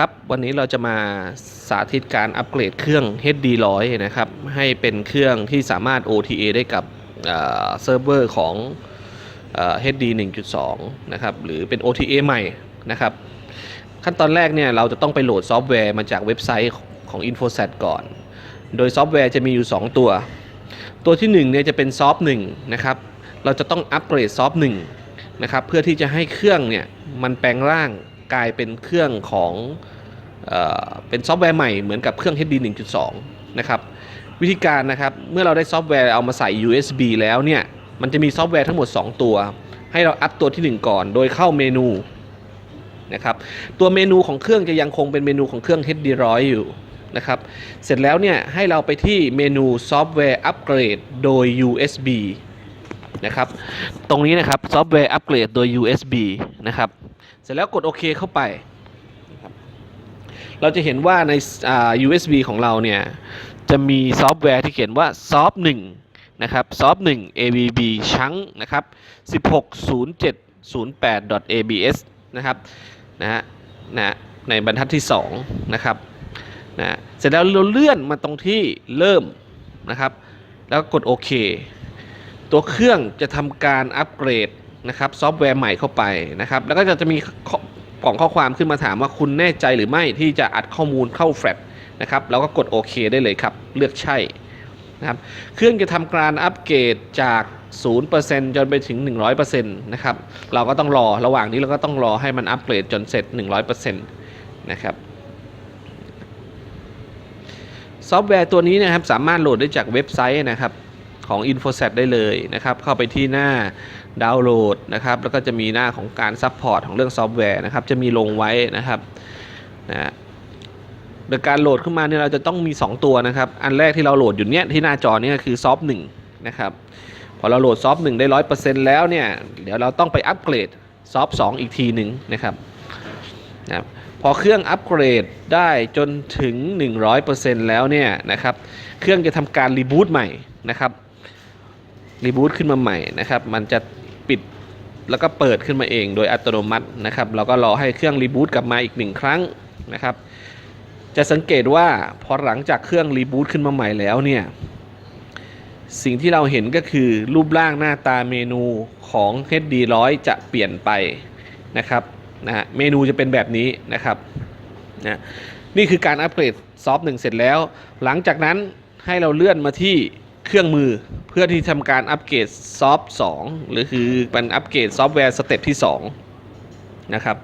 ครับวันนี้เราจะมาสาธิตการอัปเกรดเครื่อง HD 100 นะครับให้เป็นเครื่องที่สามารถ OTA ได้กับเซิร์ฟเวอร์ของเอ่อ HD 1.2 นะครับหรือเป็น OTA ใหม่นะครับขั้นตอนแรกเนี่ยเราจะต้องไปโหลดซอฟต์แวร์มาจากเว็บไซต์ของ InfoSat ก่อน โดยซอฟต์แวร์จะมีอยู่ 2 ตัว ตัวที่1เนี่ยจะเป็นซอฟต์1นะครับเราจะต้องอัปเกรดซอฟต์1นะครับเพื่อที่จะให้เครื่องเนี่ยมันแปลงร่าง กลายเป็นเครื่องของเออเป็นซอฟต์แวร์ใหม่เหมือนกับเครื่อง HD 1.2 นะครับ วิธีการนะครับ เมื่อเราได้ซอฟต์แวร์เอามาใส่ USB แล้วเนี่ย มันจะมีซอฟต์แวร์ทั้งหมด 2 ตัว ให้เราอัพตัวทีหนึ่1 ก่อน โดยเข้าเมนูนะครับ ตัวเมนูของเครื่องจะยังคงเป็นเมนูของเครื่อง HD 100อยู่นะครับ เสร็จแล้วเนี่ยให้เราไปที่เมนูซอฟต์แวร์อัปเกรดโดย USB นะครับ ตรงนี้นะครับซอฟต์แวร์อัปเกรดโดย USB นะครับ เสร็จแล้วกดโอเคเข้าไปนะครับเราจะเห็นว่าในอ่า USB ของเราเนี่ย จะมีซอฟต์แวร์ที่เขียนว่า soft 1นะครับ soft 1 ABB ชั้งนะครับ160708 abs นะครับนะฮะนะในบรรทัดที่ 2 นะครับนะเสร็จแล้วเราเลื่อนมาตรงที่เริ่มนะครับ แล้วกดโอเค ตัวเครื่องจะทำการอัปเกรด นะครับซอฟต์แวร์ใหม่เข้าไปนะครับ แล้วก็จะจะมีกล่องข้อความขึ้นมาถามว่าคุณแน่ใจหรือไม่ที่จะอัดข้อมูลเข้าแฟลชนะครับแล้วก็กดโอเคได้เลยครับ เลือกใช่นะครับเครื่องจะทำการอัปเกรดจาก 0%จนไปถึง 100%นะครับ เราก็ต้องรอระหว่างนี้เราก็ต้องรอให้มันอัปเกรดจนเสร็จ 100%นะครับซอฟต์แวร์ตัวนี้นะครับสามารถโหลดได้จากเว็บไซต์นะครับของ InfoSat ได้เลยนะครับ เข้าไปที่หน้า ดาวน์โหลดนะครับแล้วก็จะมีหน้าของการซัพพอร์ตของเรื่องซอฟต์แวร์นะครับจะมีลงไว้นะครับนะโดยการโหลดขึ้นมาเนี่ยเราจะต้องมี 2 ตัวนะครับ อันแรกที่เราโหลดอยู่เนี้ยที่หน้าจอเนี่ยคือซอฟต์หนึ่งนะครับพอเราโหลดซอฟต์หนึ่งได้ร้อยเปอร์เซ็นต์แล้วเนี่ยเดี๋ยวเราต้องไปอัปเกรดซอฟต์สองอีกทีหนึ่งนะครับนะพอเครื่องอัปเกรดได้จนถึง 100%แล้วเนี่ยนะครับเครื่องจะทำการรีบูตใหม่นะครับรีบูตขึ้นมาใหม่นะครับ มันจะ ปิด แล้วก็เปิดขึ้นมาเองโดยอัตโนมัตินะครับเราก็รอให้เครื่องรีบูตกลับมาอีกหนึ่งครั้งนะครับ จะสังเกตว่าพอหลังจากเครื่องรีบูตขึ้นมาใหม่แล้วเนี่ยสิ่งที่เราเห็นก็คือรูปร่างหน้าตาเมนูของ HD 100 จะเปลี่ยนไปนะครับนะฮะเมนูจะเป็นแบบนี้นะครับนะนี่คือการอัปเกรดซอฟต์หนึ่งเสร็จแล้ว หลังจากนั้นให้เราเลื่อนมาที่ เครื่องมือเพื่อที่ทำการอัปเกรดซอฟต์2หรือคือเป็นอัปเกรดซอฟต์แวร์สเต็ปที่ 2 นะครับ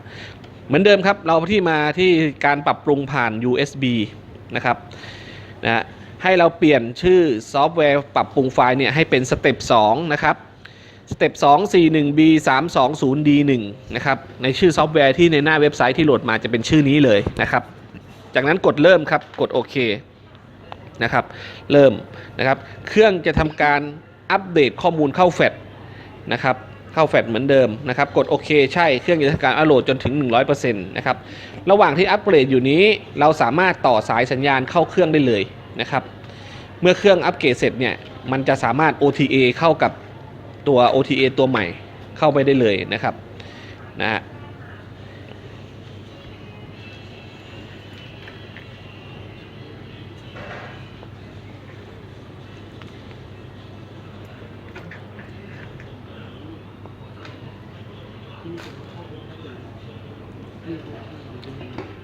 เหมือนเดิมครับเราที่มาที่การปรับปรุงผ่าน USB นะครับนะฮะให้เราเปลี่ยนชื่อซอฟต์แวร์ปรับปรุงไฟล์เนี่ยให้เป็นสเต็ป2นะครับสเต็ป2 4 1 B 3 2 0 D 1นะครับ ในชื่อซอฟต์แวร์ที่ในหน้าเว็บไซต์ที่โหลดมาจะเป็นชื่อนี้เลยนะครับ จากนั้นกดเริ่มครับ กดโอเค นะครับ เริ่มนะครับ เครื่องจะทำการอัปเดตข้อมูลเข้าแฟลชนะครับ เข้าแฟลชเหมือนเดิมนะครับ กดโอเคใช่ เครื่องจะทำการอัปโหลดจนถึง 100%นะครับ ระหว่างที่อัปเกรดอยู่นี้ เราสามารถต่อสายสัญญาณเข้าเครื่องได้เลยนะครับ เมื่อเครื่องอัปเกรดเสร็จเนี่ย มันจะสามารถ OTA เข้ากับตัว OTA ตัวใหม่เข้าไปได้เลยนะครับ นะฮะ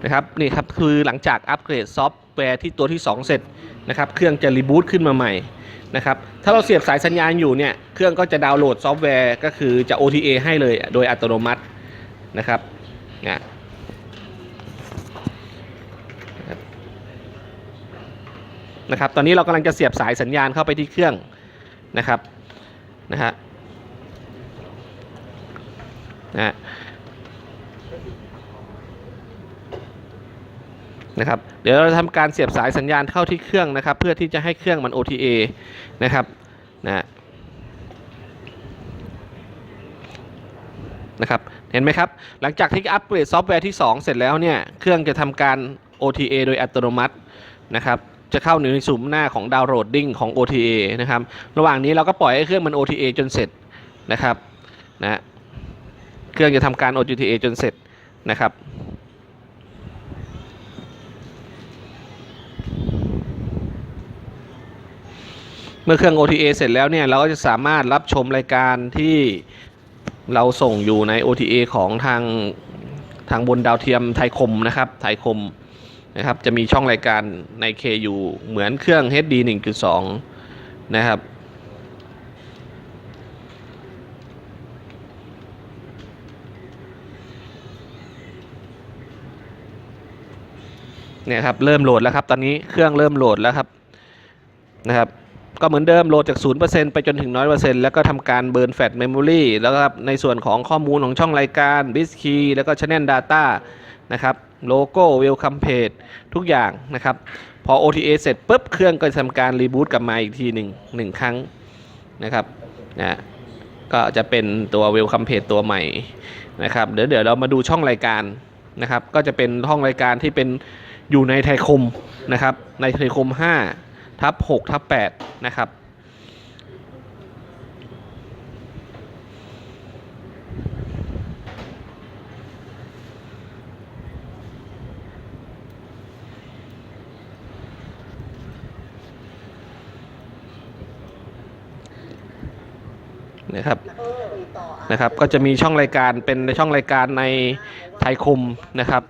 นะครับนี่ครับคือหลังจากอัปเกรดซอฟต์แวร์ที่ตัวที่ 2 เสร็จนะครับเครื่องจะรีบูตขึ้นมาใหม่นะครับถ้าเราเสียบสายสัญญาณอยู่เนี่ยเครื่องก็จะดาวน์โหลดซอฟต์แวร์ก็คือจะ OTA ให้เลยโดยอัตโนมัตินะครับนะนะครับตอนนี้เรากำลังจะเสียบสายสัญญาณเข้าไปที่เครื่องนะครับนะฮะนะ นะครับเดี๋ยวเราทำการเสียบสายสัญญาณเข้าที่เครื่องนะครับ เพื่อที่จะให้เครื่องมัน OTA นะครับนะนะครับเห็นไหมครับ หลังจากที่อัปเกรดซอฟต์แวร์ที่ 2 เสร็จแล้วเนี่ยเครื่องจะทำการ OTA โดยอัตโนมัตินะครับจะเข้าในสุ่มหน้าของดาวน์โหลดดิ้งของ OTA นะครับ ระหว่างนี้เราก็ปล่อยให้เครื่องมัน OTA จนเสร็จนะครับนะเครื่องจะทำการ OTA จนเสร็จนะครับ มื่อเครื่อง OTA เสร็จแล้วเนี่ยเราก็จะสามารถรับชมรายการที่เราส่งอยู่ใน OTA ของทางทางบนดาวเทียมไทยคมนะครับไทยคมนะครับจะมีช่องรายการใน KU เหมือนเครื่อง HD 1.2 นะครับเนี่ยครับเริ่มโหลดแล้วครับตอนนี้เครื่องเริ่มโหลดแล้วครับนะครับ ก็เหมือนเดิมโหลดจาก 0%ไปจนถึง 100%แล้วก็ทำการเบิร์นแฟลชเมมโมรีแล้วก็ในส่วนของข้อมูลของช่องรายการ b i s Key แล้วก็ Channel Data นะครับโลโก้ Welcome Page ทุกอย่างนะครับ พอ OTA เสร็จปุ๊บ เครื่องก็จะทำการรีบูตกลับมาอีกทีหนึ่งหนึ่งครั้งนะครับนะก็จะเป็นตัว Welcome Page ตัวใหม่นะครับเดี๋ยวเดี๋ยวเรามาดูช่องรายการนะครับ ก็จะเป็นห้องรายการที่เป็นอยู่ในไทยคมนะครับ ในไทยคม 5 ทับ6ทับ8นะครับนะครับนะครับ ก็จะมีช่องรายการเป็นในช่องรายการในไทยคมนะครับ